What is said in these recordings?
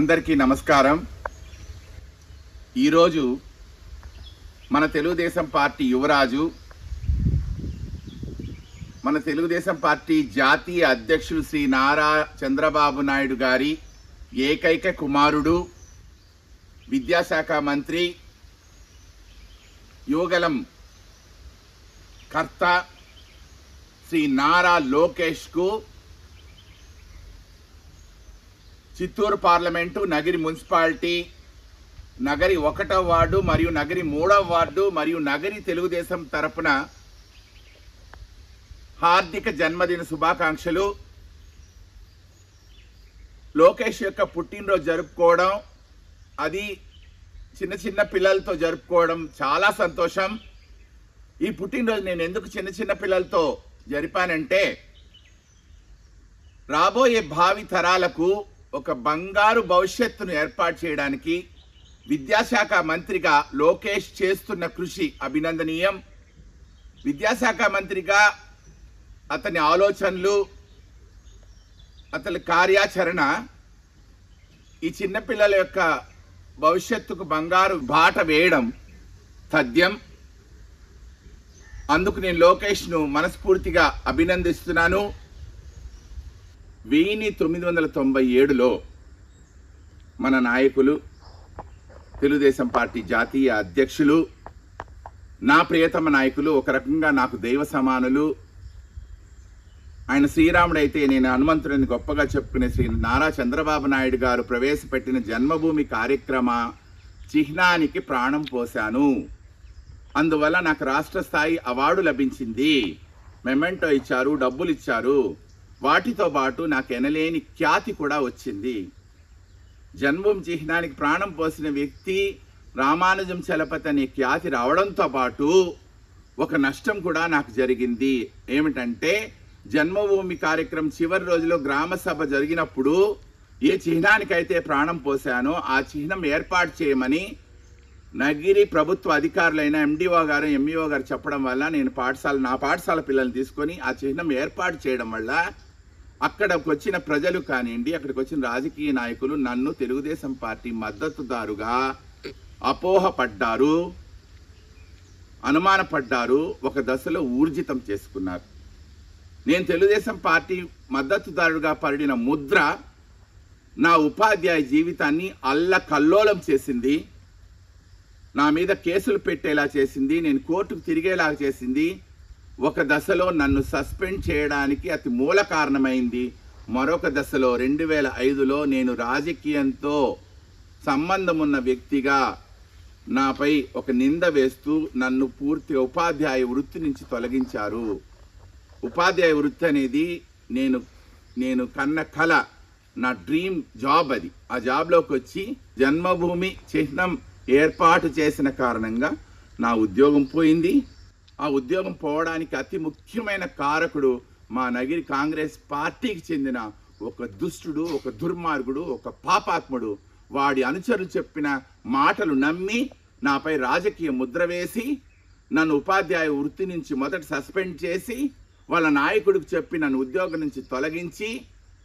అందరికీ నమస్కారం. ఈరోజు మన తెలుగుదేశం పార్టీ యువరాజు మన తెలుగుదేశం పార్టీ జాతీయ అధ్యక్షులు శ్రీ నారా చంద్రబాబు నాయుడు గారి ఏకైక కుమారుడు విద్యాశాఖ మంత్రి యువగలం కర్త శ్రీ నారా లోకేష్కు చిత్తూరు పార్లమెంటు నగిరి మున్సిపాలిటీ నగరి ఒకటవ వార్డు మరియు నగరి మూడవ వార్డు మరియు నగరి తెలుగుదేశం తరపున హార్దిక జన్మదిన శుభాకాంక్షలు. లోకేష్ యొక్క పుట్టినరోజు జరుపుకోవడం అది చిన్న చిన్న పిల్లలతో జరుపుకోవడం చాలా సంతోషం. ఈ పుట్టినరోజు నేను ఎందుకు చిన్న చిన్న పిల్లలతో జరిపానంటే రాబోయే భావి తరాలకు ఒక బంగారు భవిష్యత్తును ఏర్పాటు చేయడానికి విద్యాశాఖ మంత్రిగా లోకేష్ చేస్తున్న కృషి అభినందనీయం. విద్యాశాఖ మంత్రిగా అతని ఆలోచనలు అతని కార్యాచరణ ఈ చిన్నపిల్లల యొక్క భవిష్యత్తుకు బంగారు బాట వేయడం తథ్యం. అందుకు నేను లోకేష్ను మనస్ఫూర్తిగా అభినందిస్తున్నాను. వెయ్యి తొమ్మిది వందల తొంభై ఏడులో మన నాయకులు తెలుగుదేశం పార్టీ జాతీయ అధ్యక్షులు నా ప్రియతమ నాయకులు ఒక రకంగా నాకు దైవ సమానులు. ఆయన శ్రీరాముడైతే నేను హనుమంతుడిని గొప్పగా చెప్పుకునే శ్రీ నారా చంద్రబాబు నాయుడు గారు ప్రవేశపెట్టిన జన్మభూమి కార్యక్రమ చిహ్నానికి ప్రాణం పోశాను. అందువల్ల నాకు రాష్ట్ర స్థాయి అవార్డు లభించింది. మెమెంటో ఇచ్చారు డబ్బులు ఇచ్చారు. వాటితో పాటు నాకు ఎనలేని ఖ్యాతి కూడా వచ్చింది. జన్మం చిహ్నానికి ప్రాణం పోసిన వ్యక్తి రామానుజం చలపతి అనే ఖ్యాతి రావడంతో పాటు ఒక నష్టం కూడా నాకు జరిగింది. ఏమిటంటే జన్మభూమి కార్యక్రమం చివరి రోజులో గ్రామ సభ జరిగినప్పుడు ఏ చిహ్నానికైతే ప్రాణం పోశానో ఆ చిహ్నం ఏర్పాటు చేయమని నగిరి ప్రభుత్వ అధికారులైన ఎండిఓ గారు ఎంఈఓ గారు చెప్పడం వల్ల నేను పాఠశాల నా పాఠశాల పిల్లల్ని తీసుకొని ఆ చిహ్నం ఏర్పాటు చేయడం వల్ల అక్కడికి వచ్చిన ప్రజలు కానివ్వండి అక్కడికి వచ్చిన రాజకీయ నాయకులు నన్ను తెలుగుదేశం పార్టీ మద్దతుదారుగా అపోహపడ్డారు అనుమానపడ్డారు ఒక దశలో ఊర్జితం చేసుకున్నారు. నేను తెలుగుదేశం పార్టీ మద్దతుదారుగా పడిన ముద్ర నా ఉపాధ్యాయ జీవితాన్ని అల్లకల్లోలం చేసింది నా మీద కేసులు పెట్టేలా చేసింది నేను కోర్టుకు తిరిగేలా చేసింది ఒక దశలో నన్ను సస్పెండ్ చేయడానికి అతి మూల కారణమైంది. మరొక దశలో రెండు వేల ఐదులో నేను రాజకీయంతో సంబంధం ఉన్న వ్యక్తిగా నాపై ఒక నింద వేస్తూ నన్ను పూర్తిగా ఉపాధ్యాయ వృత్తి నుంచి తొలగించారు. ఉపాధ్యాయ వృత్తి అనేది నేను నేను కన్న కళ నా డ్రీమ్ జాబ్ అది. ఆ జాబ్లోకి వచ్చి జన్మభూమి చిహ్నం ఏర్పాటు చేసిన కారణంగా నా ఉద్యోగం పోయింది. ఆ ఉద్యోగం పోవడానికి అతి ముఖ్యమైన కారకుడు మా నగిరి కాంగ్రెస్ పార్టీకి చెందిన ఒక దుష్టుడు ఒక దుర్మార్గుడు ఒక పాపాత్ముడు. వాడి అనుచరులు చెప్పిన మాటలు నమ్మి నాపై రాజకీయ ముద్ర వేసి నన్ను ఉపాధ్యాయ వృత్తి నుంచి మొదట సస్పెండ్ చేసి వాళ్ళ నాయకుడికి చెప్పి నన్ను ఉద్యోగం నుంచి తొలగించి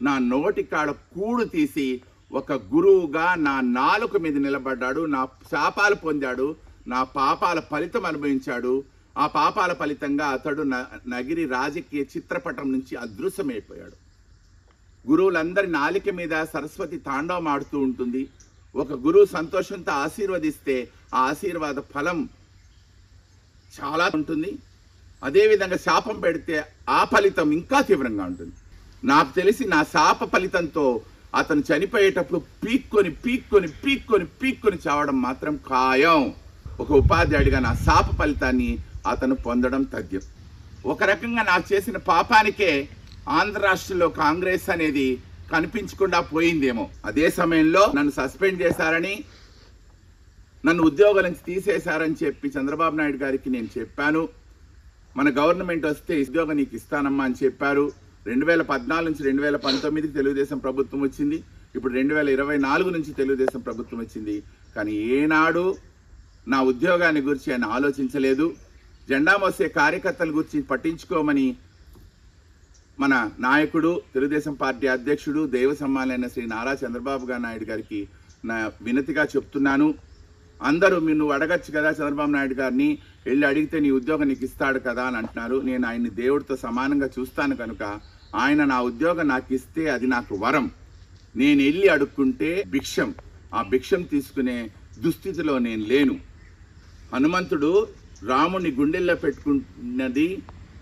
నా నోటి కాడ కూడు తీసి ఒక గురువుగా నా నాలుక మీద నిలబడ్డాడు నా శాపాలు పొందాడు నా పాపాల ఫలితం అనుభవించాడు. ఆ పాపాల ఫలితంగా అతడు న- నగిరి రాజకీయ చిత్రపటం నుంచి అదృశ్యమైపోయాడు. గురువులందరి నాలిక మీద సరస్వతి తాండవం ఆడుతూ ఉంటుంది. ఒక గురువు సంతోషంతో ఆశీర్వదిస్తే ఆ ఆశీర్వాద ఫలం చాలా ఉంటుంది. అదేవిధంగా శాపం పెడితే ఆ ఫలితం ఇంకా తీవ్రంగా ఉంటుంది. నాకు తెలిసి నా శాప ఫలితంతో అతను చనిపోయేటప్పుడు పీక్కొని పీక్కొని పీక్కొని పీక్కొని చావడం మాత్రం ఖాయం. ఒక ఉపాధ్యాయుడిగా నా శాప ఫలితాన్ని అతను పొందడం తథ్యం. ఒక రకంగా నాకు చేసిన పాపానికే ఆంధ్ర రాష్ట్రంలో కాంగ్రెస్ అనేది కనిపించకుండా పోయిందేమో. అదే సమయంలో నన్ను సస్పెండ్ చేశారని నన్ను ఉద్యోగాల నుంచి తీసేశారని చెప్పి చంద్రబాబు నాయుడు గారికి నేను చెప్పాను. మన గవర్నమెంట్ వస్తే ఉద్యోగం నీకు ఇస్తానమ్మా అని చెప్పారు. రెండు వేల పద్నాలుగు నుంచి రెండు వేల పంతొమ్మిదికి తెలుగుదేశం ప్రభుత్వం వచ్చింది. ఇప్పుడు రెండు వేల ఇరవై నాలుగు నుంచి తెలుగుదేశం ప్రభుత్వం వచ్చింది. కానీ ఏనాడు నా ఉద్యోగాన్ని గురించి ఆయన ఆలోచించలేదు. జెండా మోసే కార్యకర్తల గురించి పట్టించుకోమని మన నాయకుడు తెలుగుదేశం పార్టీ అధ్యక్షుడు దేవ సమ్మానైన శ్రీ నారా చంద్రబాబు గారు నాయుడు గారికి నా వినతిగా చెప్తున్నాను. అందరూ మీరు నువ్వు అడగచ్చు కదా చంద్రబాబు నాయుడు గారిని వెళ్ళి అడిగితే నీ ఉద్యోగం నీకు ఇస్తాడు కదా అని అంటున్నారు. నేను ఆయన్ని దేవుడితో సమానంగా చూస్తాను కనుక ఆయన నా ఉద్యోగం నాకు ఇస్తే అది నాకు వరం. నేను వెళ్ళి అడుక్కుంటే భిక్షం. ఆ భిక్షం తీసుకునే దుస్థితిలో నేను లేను. హనుమంతుడు రాముని గుండెల్లో పెట్టుకున్నది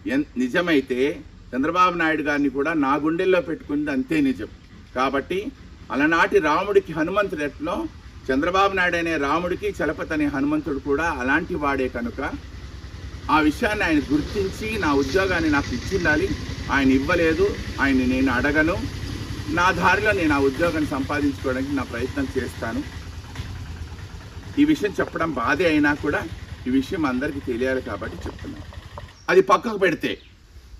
ఎన్- నిజమైతే చంద్రబాబు నాయుడు గారిని కూడా నా గుండెల్లో పెట్టుకుంది అంతే నిజం. కాబట్టి అలనాటి రాముడికి హనుమంతుడు ఎట్లో చంద్రబాబు నాయుడు అనే రాముడికి చలపతి అనే హనుమంతుడు కూడా అలాంటి వాడే కనుక ఆ విషయాన్ని ఆయన గుర్తించి నా ఉద్యోగాన్ని నాకు ఇచ్చిండాలి ఆయన ఇవ్వలేదు ఆయన్ని నేను అడగను నా దారిలో నేను ఆ ఉద్యోగాన్ని సంపాదించుకోవడానికి నా ప్రయత్నం చేస్తాను. ఈ విషయం చెప్పడం బాధే అయినా కూడా ఈ విషయం అందరికీ తెలియాలి కాబట్టి చెప్తున్నాను అది పక్కకు పెడితే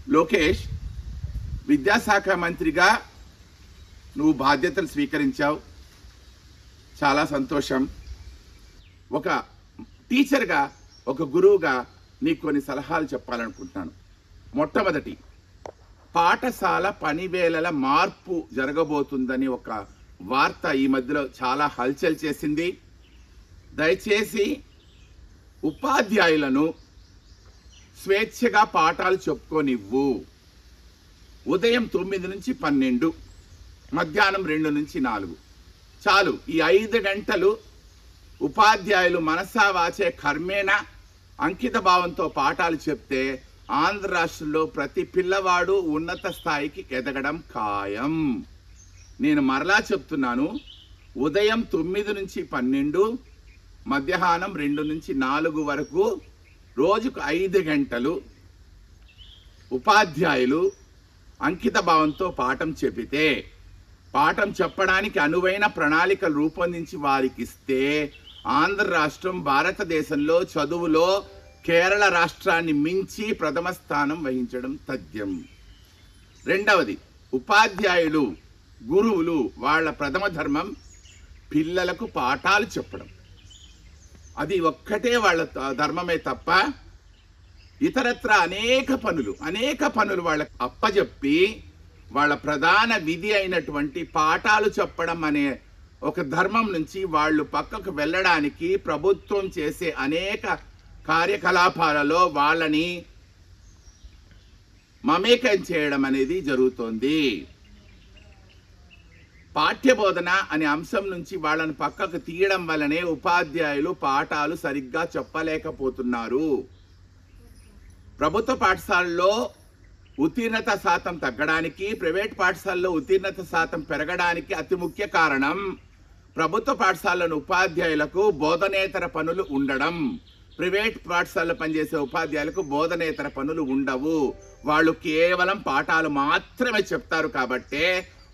లోకేష్ విద్యాశాఖ మంత్రిగా నువ్వు బాధ్యతలు స్వీకరించావు. చాలా సంతోషం. ఒక టీచర్గా ఒక గురువుగా నీకు కొన్ని సలహాలు చెప్పాలనుకుంటున్నాను. మొట్టమొదటి పాఠశాల పనివేళల మార్పు జరగబోతుందని ఒక వార్త ఈ మధ్యలో చాలా హల్చల్ చేసింది. దయచేసి ఉపాధ్యాయులను స్వేచ్ఛగా పాఠాలు చెప్పుకోనివ్వు. ఉదయం తొమ్మిది నుంచి పన్నెండు మధ్యాహ్నం రెండు నుంచి నాలుగు. చాలు ఈ ఐదు గంటలు ఉపాధ్యాయులు మనసా వాచే కర్మేణ అంకిత భావంతో పాఠాలు చెప్తే ఆంధ్ర రాష్ట్రంలో ప్రతి పిల్లవాడు ఉన్నత స్థాయికి ఎదగడం ఖాయం. నేను మరలా చెప్తున్నాను ఉదయం తొమ్మిది నుంచి పన్నెండు మధ్యాహ్నం రెండు నుంచి నాలుగు వరకు రోజుకు ఐదు గంటలు ఉపాధ్యాయులు అంకిత భావంతో పాఠం చెబితే పాఠం చెప్పడానికి అనువైన ప్రణాళికలు రూపొందించి వారికి ఇస్తే ఆంధ్ర రాష్ట్రం భారతదేశంలో చదువులో కేరళ రాష్ట్రాన్ని మించి ప్రథమ స్థానం వహించడం తథ్యం. రెండవది ఉపాధ్యాయులు గురువులు వాళ్ళ ప్రథమ ధర్మం పిల్లలకు పాఠాలు చెప్పడం. అది ఒక్కటే వాళ్ళ ధర్మమే తప్ప ఇతరత్ర అనేక పనులు అనేక పనులు వాళ్ళకి అప్పజెప్పి వాళ్ళ ప్రధాన విధి అయినటువంటి పాఠాలు చెప్పడం అనే ఒక ధర్మం నుంచి వాళ్ళు పక్కకు వెళ్ళడానికి ప్రభుత్వం చేసే అనేక కార్యకలాపాలలో వాళ్ళని మమేకం చేయడం అనేది జరుగుతోంది. పాఠ్యబోధన అనే అంశం నుంచి వాళ్ళని పక్కకు తీయడం వల్లనే ఉపాధ్యాయులు పాఠాలు సరిగ్గా చెప్పలేకపోతున్నారు. ప్రభుత్వ పాఠశాలలో ఉత్తీర్ణత శాతం తగ్గడానికి ప్రైవేట్ పాఠశాలలో ఉత్తీర్ణత శాతం పెరగడానికి అతి ముఖ్య కారణం ప్రభుత్వ పాఠశాలను ఉపాధ్యాయులకు బోధనేతర పనులు ఉండడం. ప్రైవేట్ పాఠశాలలో పనిచేసే ఉపాధ్యాయులకు బోధనేతర పనులు ఉండవు. వాళ్ళు కేవలం పాఠాలు మాత్రమే చెప్తారు కాబట్టే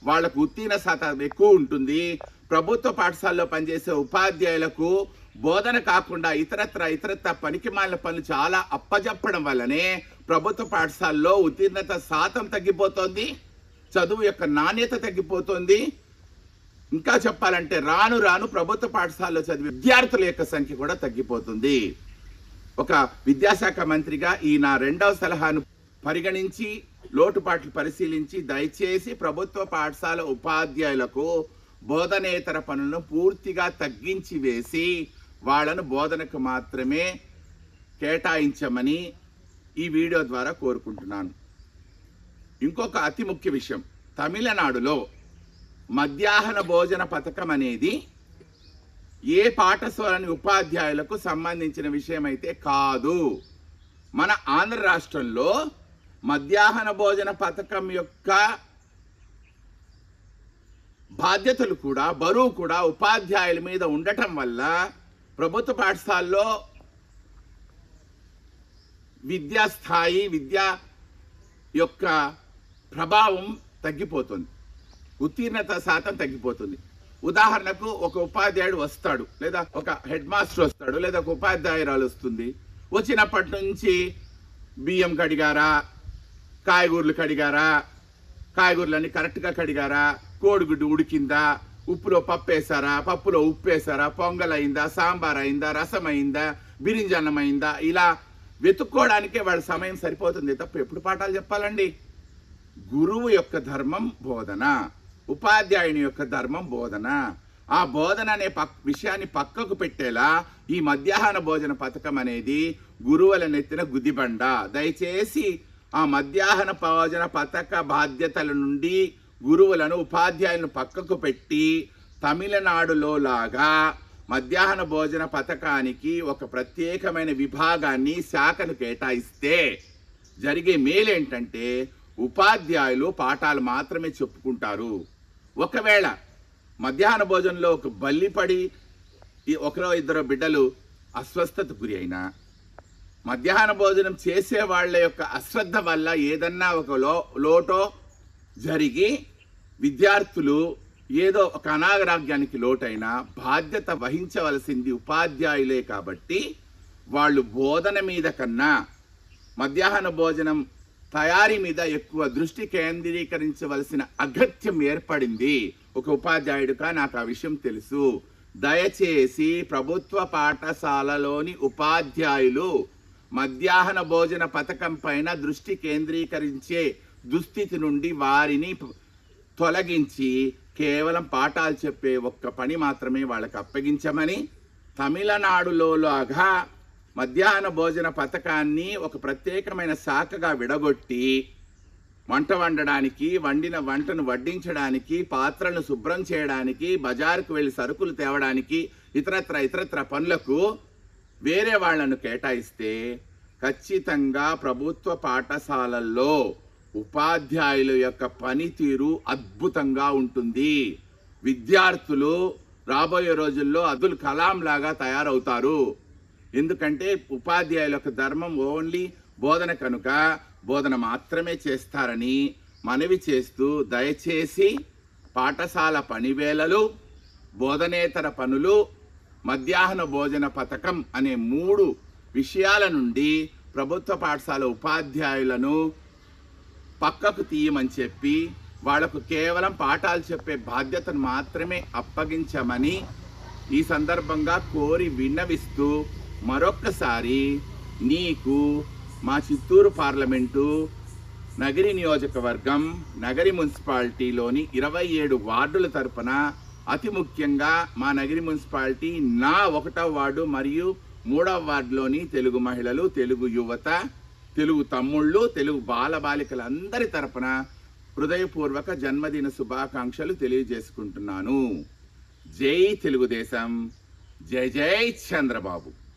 వాళ్ళకు ఉత్తీర్ణ శాతం ఎక్కువ ఉంటుంది. ప్రభుత్వ పాఠశాలలో పనిచేసే ఉపాధ్యాయులకు బోధన కాకుండా ఇతరత్ర ఇతరత్ర పనికిమాల పనులు చాలా అప్పజెప్పడం వల్లనే ప్రభుత్వ పాఠశాలలో ఉత్తీర్ణత శాతం తగ్గిపోతోంది. చదువు యొక్క నాణ్యత తగ్గిపోతోంది. ఇంకా చెప్పాలంటే రాను రాను ప్రభుత్వ పాఠశాలలో చదివే విద్యార్థుల యొక్క సంఖ్య కూడా తగ్గిపోతుంది. ఒక విద్యాశాఖ మంత్రిగా ఈ నా రెండవ సలహాను పరిగణించి లోటుపాట్లు పరిశీలించి దయచేసి ప్రభుత్వ పాఠశాల ఉపాధ్యాయులకు బోధనేతర పనులను పూర్తిగా తగ్గించి వేసి వాళ్ళను బోధనకు మాత్రమే కేటాయించమని ఈ వీడియో ద్వారా కోరుకుంటున్నాను. ఇంకొక అతి ముఖ్య విషయం. తమిళనాడులో మధ్యాహ్న భోజన పథకం అనేది ఏ పాఠశాలని ఉపాధ్యాయులకు సంబంధించిన విషయం అయితే కాదు. మన ఆంధ్ర రాష్ట్రంలో మధ్యాహ్న భోజన పథకం యొక్క బాధ్యతలు కూడా బరువు కూడా ఉపాధ్యాయుల మీద ఉండటం వల్ల ప్రభుత్వ పాఠశాలలో విద్యా స్థాయి విద్య యొక్క ప్రభావం తగ్గిపోతుంది. ఉత్తీర్ణత శాతం తగ్గిపోతుంది. ఉదాహరణకు ఒక ఉపాధ్యాయుడు వస్తాడు లేదా ఒక హెడ్ మాస్టర్ వస్తాడు లేదా ఒక ఉపాధ్యాయురాలు వస్తుంది. వచ్చినప్పటి నుంచి బియ్యం కడిగారా? కాయగూరలు కడిగారా? కాయగూరలన్నీ కరెక్ట్గా కడిగారా? కోడిగుడ్డు ఉడికిందా? ఉప్పులో పప్పు వేసారా పప్పులో ఉప్పు వేసారా పొంగల్ అయిందా సాంబార్ అయిందా రసం అయిందా బిరింజన్నం అయిందా ఇలా వెతుక్కోవడానికే వాళ్ళ సమయం సరిపోతుంది. తప్ప ఎప్పుడు పాఠాలు చెప్పాలండి? గురువు యొక్క ధర్మం బోధన. ఉపాధ్యాయుని యొక్క ధర్మం బోధన. ఆ బోధన అనే పక్ విషయాన్ని పక్కకు పెట్టేలా ఈ మధ్యాహ్న భోజన పథకం అనేది గురువుల నెత్తిన గుదిబండ దయచేసి ఆ మధ్యాహ్న భోజన పథక బాధ్యతల నుండి గురువులను ఉపాధ్యాయులను పక్కకు పెట్టి తమిళనాడులో లాగా మధ్యాహ్న భోజన పథకానికి ఒక ప్రత్యేకమైన విభాగాన్ని శాఖను కేటాయిస్తే జరిగే మేలేంటంటే ఉపాధ్యాయులు పాఠాలు మాత్రమే చెప్పుకుంటారు. ఒకవేళ మధ్యాహ్న భోజనంలో ఒక బల్లిపడి ఈ ఒకరో ఇద్దరు బిడ్డలు అస్వస్థతకు గురి అయినా మధ్యాహ్న భోజనం చేసే వాళ్ళ యొక్క అశ్రద్ధ వల్ల ఏదన్నా ఒక లో లోటో జరిగి విద్యార్థులు ఏదో ఒక అనాగరాగ్యానికి లోటైన బాధ్యత వహించవలసింది ఉపాధ్యాయులే కాబట్టి వాళ్ళు బోధన మీద కన్నా మధ్యాహ్న భోజనం తయారీ మీద ఎక్కువ దృష్టి కేంద్రీకరించవలసిన అగత్యం ఏర్పడింది. ఒక ఉపాధ్యాయుడిగా నాకు ఆ విషయం తెలుసు. దయచేసి ప్రభుత్వ పాఠశాలలోని ఉపాధ్యాయులు మధ్యాహ్న భోజన పథకం పైన దృష్టి కేంద్రీకరించే దుస్థితి నుండి వారిని తొలగించి కేవలం పాఠాలు చెప్పే ఒక్క పని మాత్రమే వాళ్ళకి అప్పగించమని తమిళనాడులో లాగా మధ్యాహ్న భోజన పథకాన్ని ఒక ప్రత్యేకమైన శాఖగా విడగొట్టి వంట వండడానికి వండిన వంటను వడ్డించడానికి పాత్రలను శుభ్రం చేయడానికి బజారుకు వెళ్ళి సరుకులు తేవడానికి ఇతరత్ర ఇతరత్ర పనులకు వేరే వాళ్ళను కేటాయిస్తే ఖచ్చితంగా ప్రభుత్వ పాఠశాలల్లో ఉపాధ్యాయుల యొక్క పనితీరు అద్భుతంగా ఉంటుంది. విద్యార్థులు రాబోయే రోజుల్లో అబ్దుల్ కలాం లాగా తయారవుతారు. ఎందుకంటే ఉపాధ్యాయుల యొక్క ధర్మం ఓన్లీ బోధన కనుక బోధన మాత్రమే చేస్తారని మనవి చేస్తూ దయచేసి పాఠశాల పనివేళలు బోధనేతర పనులు మధ్యాహ్న భోజన పథకం అనే మూడు విషయాల నుండి ప్రభుత్వ పాఠశాల ఉపాధ్యాయులను పక్కకు తీయమని చెప్పి వాళ్ళకు కేవలం పాఠాలు చెప్పే బాధ్యతను మాత్రమే అప్పగించమని ఈ సందర్భంగా కోరి విన్నవిస్తూ మరొక్కసారి నీకు మా చిత్తూరు పార్లమెంటు నగరి నియోజకవర్గం నగరి మున్సిపాలిటీలోని ఇరవై ఏడు వార్డుల తరపున అతి ముఖ్యంగా మా నగరి మున్సిపాలిటీ నా ఒకటవ వార్డు మరియు మూడవ వార్డులోని తెలుగు మహిళలు తెలుగు యువత తెలుగు తమ్ముళ్ళు తెలుగు బాలబాలికలందరి తరపున హృదయపూర్వక జన్మదిన శుభాకాంక్షలు తెలియజేసుకుంటున్నాను. జై తెలుగుదేశం. జై జై చంద్రబాబు.